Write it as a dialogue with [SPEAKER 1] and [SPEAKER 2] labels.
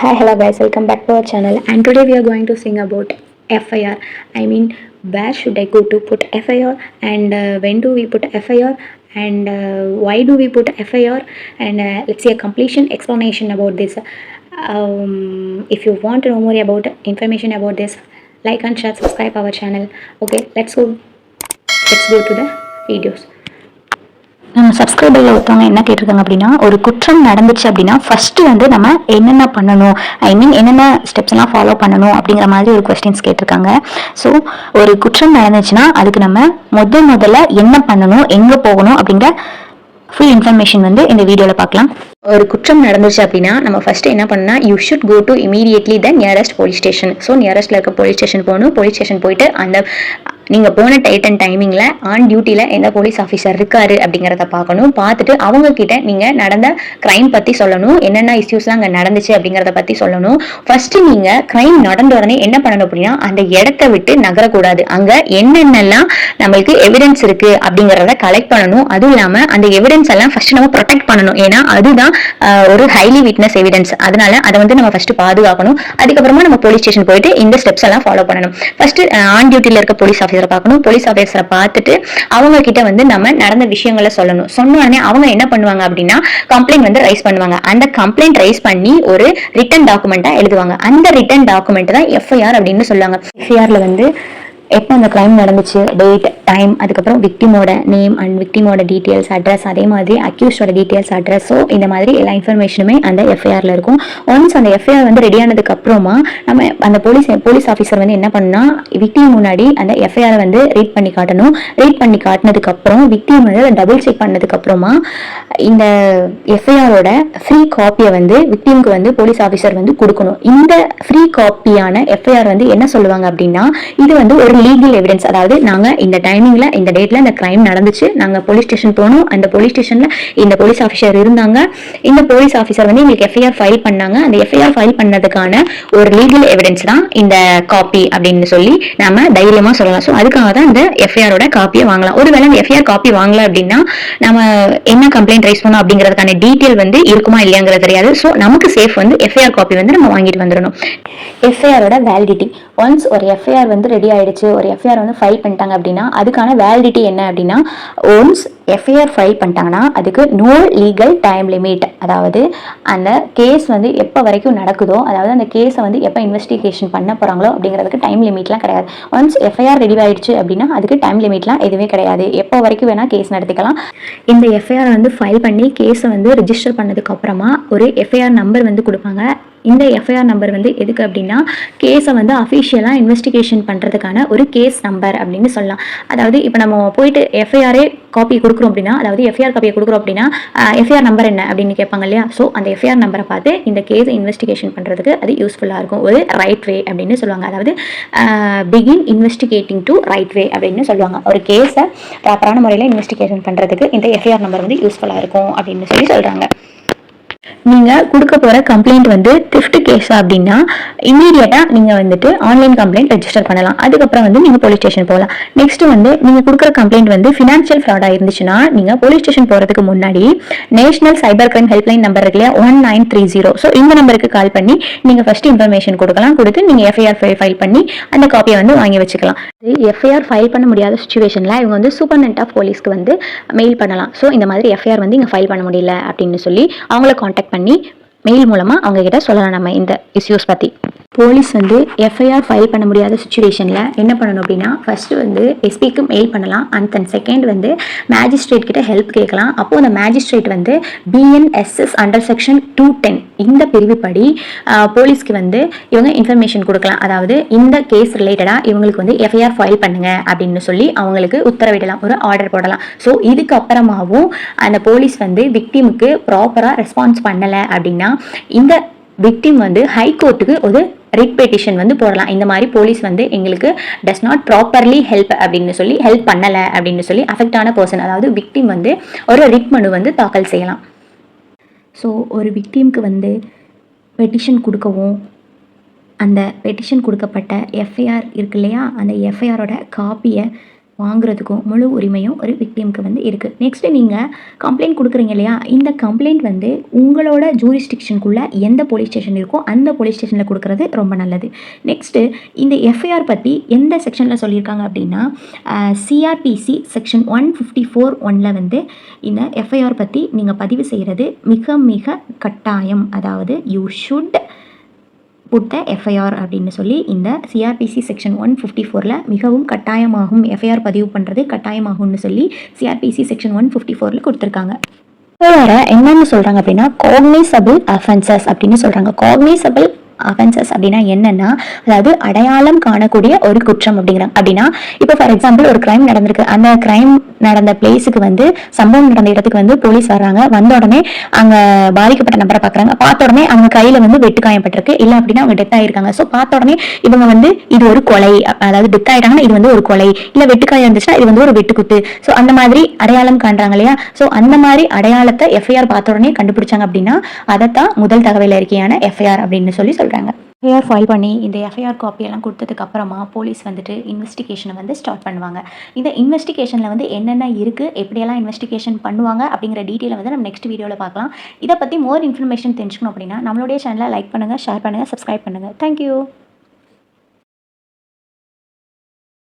[SPEAKER 1] Hi, hello guys, welcome back to our channel. And today we are going to sing about FIR. I mean, where should I go to put FIR and uh, when do we put FIR and uh, why do we put FIR and uh, let's see a completion explanation about this. Um, if you want to know more about information about this, like and share, subscribe our channel. Okay, let's go. Let's go to the videos. நம்ம சப்ஸ்கிரைபரில் ஒருத்தவங்க என்ன கேட்டிருக்காங்க அப்படின்னா ஒரு குற்றம் நடந்துச்சு அப்படின்னா first வந்து நம்ம என்னென்ன பண்ணணும்? ஐ மீன் என்னென்ன ஸ்டெப்ஸ் எல்லாம் ஃபாலோ பண்ணணும் அப்படிங்கிற மாதிரி ஒரு கொஸ்டின்ஸ் கேட்டிருக்காங்க. ஸோ ஒரு குற்றம் நடந்துச்சுன்னா அதுக்கு நம்ம முத முதல்ல என்ன பண்ணணும்? எங்கே போகணும்? அப்படிங்கிற ஃபுல் இன்ஃபர்மேஷன் வந்து இந்த வீடியோவில் பார்க்கலாம். ஒரு குற்றம் நடந்துச்சு அப்படின்னா நம்ம ஃபர்ஸ்ட் என்ன பண்ணா you should go to immediately the nearest police station so நியரஸ்ட்ல இருக்க போலீஸ் ஸ்டேஷன் போகணும். போலீஸ் ஸ்டேஷன் போயிட்டு அந்த நீங்கள் போன டைட் அண்ட் டைமிங்கில் ஆன் டியூட்டியில் எந்த போலீஸ் ஆஃபீஸர் இருக்காரு அப்படிங்கிறத பார்க்கணும். பார்த்துட்டு அவங்க கிட்ட நீங்கள் நடந்த க்ரைம் பற்றி சொல்லணும். என்னென்ன இஷ்யூஸ்லாம் அங்கே நடந்துச்சு அப்படிங்கிறத பற்றி சொல்லணும். ஃபர்ஸ்ட்டு நீங்கள் க்ரைம் நடந்த உடனே என்ன பண்ணணும் அப்படின்னா அந்த இடத்த விட்டு நகரக்கூடாது. அங்கே என்னென்னலாம் நம்மளுக்கு எவிடன்ஸ் இருக்குது அப்படிங்கிறத கலெக்ட் பண்ணணும். அதுவும் இல்லாமல் அந்த எவிடன்ஸ் எல்லாம் ஃபஸ்ட்டு நம்ம ப்ரொடெக்ட் பண்ணணும். ஏன்னா அதுதான் ஒரு ஹைலி விட்னஸ் எவிடன்ஸ் அதனால அதை வந்து நம்ம ஃபஸ்ட்டு பாதுகாக்கணும். அதுக்கப்புறமா நம்ம போலீஸ் ஸ்டேஷன் போயிட்டு இந்த ஸ்டெப்ஸ் எல்லாம் ஃபாலோ பண்ணணும். ஃபஸ்ட்டு ஆன் டியூட்டியில் இருக்க போலீஸ் ஆஃபீஸ் பார்க்கணும். போலீஸ் ஆஃபீஸரை பார்த்துட்டு அவங்க கிட்ட வந்து நம்ம நடந்த விஷயங்களை சொல்லணும். சொன்ன உடனே அவங்க என்ன பண்ணுவாங்க அப்படின்னா கம்ப்ளைண்ட் வந்து ரைஸ் பண்ணுவாங்க. அந்த கம்ப்ளைண்ட் ரைஸ் பண்ணி ஒரு ரிட்டன் டாக்குமெண்ட்டா எழுதுவாங்க. அந்த ரிட்டன் டாக்குமெண்ட் தான் எஃப்ஐஆர் அப்படின்னு சொல்லுவாங்க. எஃப்ஐஆரில் வந்து எப்போ அந்த கிரைம் நடந்துச்சு டேட் டைம் அதுக்கப்புறம் விக்டிமோட நேம் அண்ட் விக்டிமோட டீட்டெயில்ஸ் அட்ரஸ் அதே மாதிரி அக்யூஸ்டோட டீட்டெயில்ஸ் அட்ரஸ் ஸோ இந்த மாதிரி எல்லா இன்ஃபர்மேஷனுமே அந்த எஃப்ஐஆரில் இருக்கும். ஒன்ஸ் அந்த எஃப்ஐஆர் வந்து ரெடி ஆனதுக்கு அப்புறமா நம்ம அந்த போலீஸ் போலீஸ் ஆஃபீஸர் வந்து என்ன பண்ணா விக்டிம் முன்னாடி அந்த எஃப்ஐஆர் வந்து ரீட் பண்ணி காட்டணும். ரீட் பண்ணி காட்டினதுக்கு அப்புறம் விக்டிம் வந்து அதை டபுள் செக் பண்ணதுக்கு அப்புறமா இந்த எஃப்ஐஆரோட ஃப்ரீ காப்பியை வந்து விக்டிமுக்கு வந்து போலீஸ் ஆஃபீஸர் வந்து கொடுக்கணும். இந்த ஃப்ரீ காப்பியான எஃப்ஐஆர் வந்து என்ன சொல்லுவாங்க அப்படின்னா இது வந்து ஒரு லீகல் எவிடன்ஸ் அதாவது நாங்க இந்த டைமிங்ல இந்த டேட்ல இந்த கிரைம் நடந்துச்சு நாங்க போலீஸ் ஸ்டேஷன் போனோம். அந்த போலீஸ் ஸ்டேஷன்ல இந்த போலீஸ் ஆஃபீஸர் இருந்தாங்க. இந்த போலீஸ் ஆஃபீஸர் வந்து எங்களுக்கு எஃப்ஐஆர் ஃபைல் பண்ணாங்க. அந்த எஃப்ஐஆர் ஃபைல் பண்ணதுக்கான ஒரு லீகல் எவிடன்ஸ் தான் இந்த காப்பி அப்படின்னு சொல்லி நாம தைரியமா சொல்லலாம். ஸோ அதுக்காக தான் இந்த எஃப்ஐஆரோட காப்பியை வாங்கலாம். ஒருவேளை இந்த எஃப்ஐஆர் காப்பி வாங்கல அப்படின்னா நம்ம என்ன கம்ப்ளைண்ட் ரைஸ் பண்ணோம் அப்படிங்கிறதுக்கான டீட்டெயில் வந்து இருக்குமா இல்லையாங்கிறது தெரியாது. ஸோ நமக்கு சேஃப் வந்து எஃப்ஐஆர் காப்பி வந்து நம்ம வாங்கிட்டு வந்துடணும். எஃப்ஐஆரோட வேலிடிட்டி ஒன்ஸ் ஒரு எஃப்ஐஆர் வந்து ரெடி ஆயிடுச்சு ஒரு எஃப்ஐஆர் வந்து ஃபைல் பண்ணிட்டாங்க அப்படின்னா அதுக்கான வேலிடிட்டி என்ன அப்படின்னா ஒன்ஸ் எஃப்ஐஆர் ஃபைல் பண்ணிட்டாங்கன்னா அதுக்கு நோ லீகல் டைம் லிமிட் அதாவது அந்த கேஸ் வந்து எப்போ வரைக்கும் நடக்குதோ அதாவது அந்த கேஸை வந்து எப்போ இன்வெஸ்டிகேஷன் பண்ண போகிறாங்களோ அப்படிங்கிறதுக்கு டைம் லிமிட்லாம் கிடையாது. ஒன்ஸ் எஃப்ஐஆர் ரெடி ஆயிடுச்சு அப்படின்னா அதுக்கு டைம் லிமிட்லாம் எதுவுமே கிடையாது. எப்போ வரைக்கும் வேணால் கேஸ் நடத்திக்கலாம். இந்த எஃப்ஐஆர் வந்து ஃபைல் பண்ணி கேஸை வந்து ரிஜிஸ்டர் பண்ணதுக்கு அப்புறமா ஒரு எஃப்ஐஆர் நம்பர் வந்து கொடுப்பாங்க. இந்த எஃப்ஐஆர் நம்பர் வந்து எதுக்கு அப்படின்னா கேஸை வந்து அஃபிஷியலாக இன்வெஸ்டிகேஷன் பண்ணுறதுக்கான ஒரு கேஸ் நம்பர் அப்படின்னு சொல்லலாம். அதாவது இப்போ நம்ம போயிட்டு எஃப்ஐஆரே காப்பி கொடுக்குறோம் அப்படின்னா அதாவது எஃப்ஐஆர் காப்பியை கொடுக்குறோம் அப்படின்னா எஃப்ஐஆர் நம்பர் என்ன அப்படின்னு கேட்பாங்க இல்லையா? ஸோ அந்த எஃப்ஐஆர் நம்பரை பார்த்து இந்த கேஸை இன்வெஸ்டிகேஷன் பண்ணுறதுக்கு அது யூஸ்ஃபுல்லாக இருக்கும். ஒரு ரைட் வே அப்படின்னு சொல்லுவாங்க. அதாவது begin investigating to right way அப்படின்னு சொல்லுவாங்க. ஒரு கேஸை ப்ராப்பரான முறையில் இன்வெஸ்டிகேஷன் பண்ணுறதுக்கு இந்த எஃப்ஐஆர் நம்பர் வந்து யூஸ்ஃபுல்லாக இருக்கும் அப்படின்னு சொல்லி சொல்கிறாங்க நீங்கள் கொடுக்க போகிற கம்ப்ளைண்ட் வந்து திஃப்ட் கேஸ் அப்படின்னா இமீடியட்டாக நீங்கள் வந்துட்டு ஆன்லைன் கம்ப்ளைண்ட் ரெஜிஸ்டர் பண்ணலாம். அதுக்கப்புறம் வந்து நீங்கள் போலீஸ் ஸ்டேஷன் போகலாம். நெக்ஸ்ட் வந்து நீங்கள் கொடுக்குற கம்ப்ளைண்ட் வந்து ஃபினான்ஷியல் ஃப்ராடாக இருந்துச்சுன்னா நீங்கள் போலீஸ் ஸ்டேஷன் போகிறதுக்கு முன்னாடி national cyber crime helpline number இருக்கு இல்லையா? One nine three zero so இந்த நம்பருக்கு கால் பண்ணி நீங்கள் ஃபர்ஸ்ட் இன்ஃபர்மேஷன் கொடுக்கலாம். கொடுத்து நீங்கள் எஃப்ஐஆர் ஃபைல் பண்ணி அந்த காப்பியை வந்து வாங்கி வச்சுக்கலாம். எஃப்ஐஆர் ஃபைல் பண்ண முடியாத சுச்சுவேஷனில் இவங்க வந்து சூப்பர்னெண்ட் ஆஃப் போலீஸ்க்கு வந்து மெயில் பண்ணலாம். ஸோ இந்த மாதிரி எஃப்ஐஆர் வந்து இங்கே ஃபைல் பண்ண முடியல அப்படின்னு சொல்லி அவங்கள காண்டாக்ட் பண்ணி மெயில் மூலமாக அவங்கக்கிட்ட சொல்லலாம் நம்ம இந்த இஷ்யூஸ் பற்றி போலீஸ் வந்து எஃப்ஐஆர் ஃபைல் பண்ண முடியாத சுச்சுவேஷனில் என்ன பண்ணணும் அப்படின்னா ஃபர்ஸ்ட் வந்து எஸ்பிக்கு மெயில் பண்ணலாம். அண்ட் தென் செகண்ட் வந்து மேஜிஸ்ட்ரேட் கிட்ட ஹெல்ப் கேட்கலாம். அப்போது அந்த மேஜிஸ்ட்ரேட் வந்து BNSS under section two ten இந்த பிரிவுப்படி போலீஸ்க்கு வந்து இவங்க இன்ஃபர்மேஷன் கொடுக்கலாம். அதாவது இந்த கேஸ் ரிலேட்டடாக இவங்களுக்கு வந்து எஃப்ஐஆர் ஃபைல் பண்ணுங்க அப்படின்னு சொல்லி அவங்களுக்கு உத்தரவிடலாம். ஒரு ஆர்டர் போடலாம். ஸோ இதுக்கு அப்புறமாவும் அந்த போலீஸ் வந்து விக்டிமுக்கு ப்ராப்பராக ரெஸ்பான்ஸ் பண்ணலை அப்படின்னா இந்த விக்டிம் வந்து ஹைகோர்ட்டுக்கு ஒரு ரிட் பெட்டிஷன் வந்து போடலாம். இந்த மாதிரி போலீஸ் வந்து எங்களுக்கு டஸ் நாட் ப்ராப்பர்லி ஹெல்ப் அப்படின்னு சொல்லி ஹெல்ப் பண்ணலை அப்படின்னு சொல்லி அஃபெக்ட் ஆன பர்சன் அதாவது விக்டிம் வந்து ஒரு ரிட் மனு வந்து தாக்கல் செய்யலாம். ஸோ ஒரு விக்டிம்க்கு வந்து பெட்டிஷன் கொடுக்கவும் அந்த பெட்டிஷன் கொடுக்கப்பட்ட எஃப்ஐஆர் இருக்கு இல்லையா? அந்த எஃப்ஐஆரோட காப்பியை வாங்குறதுக்கும் முழு உரிமையும் ஒரு விக்டிம்க்கு வந்து இருக்குது நெக்ஸ்ட்டு நீங்கள் கம்ப்ளைண்ட் கொடுக்குறீங்க இல்லையா? இந்த கம்ப்ளைண்ட் வந்து உங்களோட ஜூரிஸ்டிக்ஷனுக்குள்ளே எந்த போலீஸ் ஸ்டேஷன் இருக்கோ அந்த போலீஸ் ஸ்டேஷனில் கொடுக்குறது ரொம்ப நல்லது. நெக்ஸ்ட்டு இந்த எஃப்ஐஆர் பற்றி எந்த செக்ஷனில் சொல்லியிருக்காங்க அப்படின்னா CrPC section one fifty four ஒனில் வந்து இந்த எஃப்ஐஆர் பற்றி நீங்கள் பதிவு செய்கிறது மிக மிக கட்டாயம். அதாவது யூ ஷுட் புட்ட எஃப்ஐஆர் அப்படின்னு சொல்லி இந்த சிஆர்பிசி செக்ஷன் ஒன் ஃபிஃப்டி ஃபோரில் மிகவும் கட்டாயமாகும் எஃப்ஐஆர் பதிவு பண்ணுறது கட்டாயமாகும்னு சொல்லி சிஆர்பிசி செக்ஷன் ஒன் ஃபிஃப்டி ஃபோரில் கொடுத்துருக்காங்க. வேற என்னன்னு சொல்கிறாங்க அப்படின்னா காக்னிசபிள் அஃபென்சஸ் அப்படின்னு சொல்கிறாங்க காக்னிசபிள் அஃபென்சஸ் அப்படின்னா என்னன்னா அதாவது அடையாளம் காணக்கூடிய ஒரு குற்றம் அப்படிங்கிறாங்க அப்படின்னா இப்போ ஃபார் எக்ஸாம்பிள் ஒரு கிரைம் நடந்திருக்கு. அந்த கிரைம் நடந்த பிளேஸுக்கு வந்து சம்பவம் நடந்த இடத்துக்கு வந்து போலீஸ் வர்றாங்க. வந்த உடனே அங்க பாதிக்கப்பட்ட நபரை பாக்குறாங்க. பார்த்த உடனே அவங்க கையில வந்து வெட்டு காயப்பட்டிருக்கு. இல்ல அப்படின்னா அவங்க டெத் ஆயிருக்காங்க. ஸோ பார்த்த உடனே இவங்க வந்து இது ஒரு கொலை. அதாவது டெத் ஆயிட்டாங்கன்னா இது வந்து ஒரு கொலை. இல்லை வெட்டுக்காயம் இருந்துச்சுன்னா இது வந்து ஒரு வெட்டுக்குத்து ஸோ அந்த மாதிரி அடையாளம் காண்றாங்க இல்லையா? ஸோ அந்த மாதிரி அடையாளத்தை எஃப்ஐஆர் பார்த்த உடனே கண்டுபிடிச்சாங்க அப்படின்னா அதைத்தான் முதல் தகவல் அறிக்கையான எஃப்ஐஆர் அப்படின்னு சொல்லி சொல்கிறாங்க எஃப்ஐஆர் ஃபைல் பண்ணி இந்த எஃப்ஐஆர் காப்பியெல்லாம் கொடுத்ததுக்கு அப்புறமா போலீஸ் வந்துட்டு இன்வெஸ்டிகேஷனை வந்து ஸ்டார்ட் பண்ணுவாங்க. இந்த இன்வெஸ்டிகேஷனில் வந்து என்னென்ன இருக்குது எப்படியெல்லாம் இன்வெஸ்டிகேஷன் பண்ணுவாங்க அப்படிங்கிற டீட்டெயிலை வந்து நம்ம நெக்ஸ்ட் வீடியோவில் பார்க்கலாம். இதை பற்றி மோர் இன்ஃபர்மேஷன் தெரிஞ்சுக்கணும் அப்படின்னா நம்மளுடைய சேனலை லைக் பண்ணுங்கள் ஷேர் பண்ணுங்கள் சப்ஸ்கிரைப் பண்ணுங்கள் தேங்க்யூ